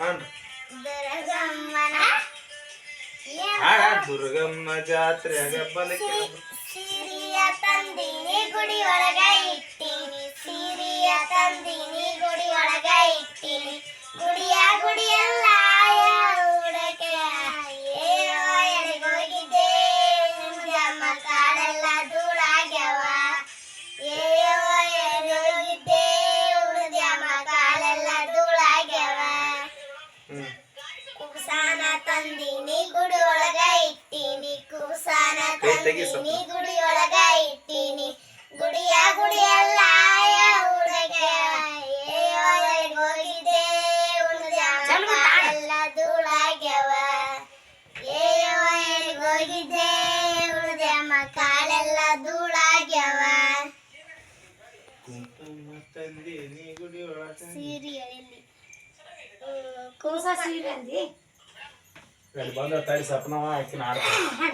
ಹಾನ್ರಿ ದುರ್ಗಮ್ಮನ ಹಾಡ ದುರ್ಗಮ್ಮ ಜಾತ್ರೆಯಾಗ ಬಲಕ್ಕೆ ಕುಸಾನ ಗುಡಿಯೊಳಗ ಗುಡಿ ಒಳಗ ತಂದೀನಿ ಗುಡಿಯೊಳಗ ಇಟ್ಟೀನಿ ಇಟ್ಟಿನಿ. ಗುಡಿಯ ಗುಡಿಯಲ್ಲ ಹೋಗಿದ್ದೆ. ಉಳಿದ ಧೂಳಾಗ್ಯವ. ಹೋಗಿದ್ದೆ. ಉಳಿದ ಕಾಲೆಲ್ಲ ಧೂಳಾಗ್ಯವ. ಕುಂಕುಮ ತಂದಿ ನೀ ಗುಡಿ ಒಳಗ ಸೀರಿಯಲಿ ಕೂಸ ಸೀರೆ ಅಂದಿ ಅಲ್ಲಿ ಬಂದ ತಾಯಿ ಸಪ್ನವ ಆಕಿನ ಆಡ್ತಾಳೆ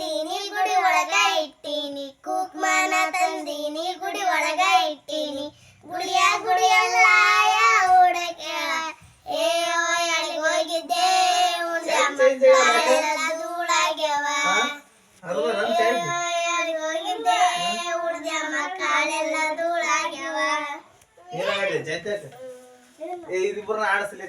ತಂದೀನಿ ಗುಡಿ ಒಳಗ ಇಟ್ಟೀನಿ. ಕುಕ್ಮನ ತಂದೀನಿ ಗುಡಿ ಒಳಗ ಇಟ್ಟೀನಿ. ಗುಡಿಯ ಗುಡಿಯಲ್ಲ ಹುಡಕೆ ಏಯೋ ಎಲ್ಲಿಗ್ ಹೋಗಿದ್ದೆ. ಧೂಳಾಗ್ಯವ. ಎಲ್ಲಿಗ್ ಹೋಗಿದ್ದೆ. ಧೂಳಾಗ್ಯವ. ಏ ಇದಿಬ್ಬರನ್ನ ಆಡಿಸ್ಲಿ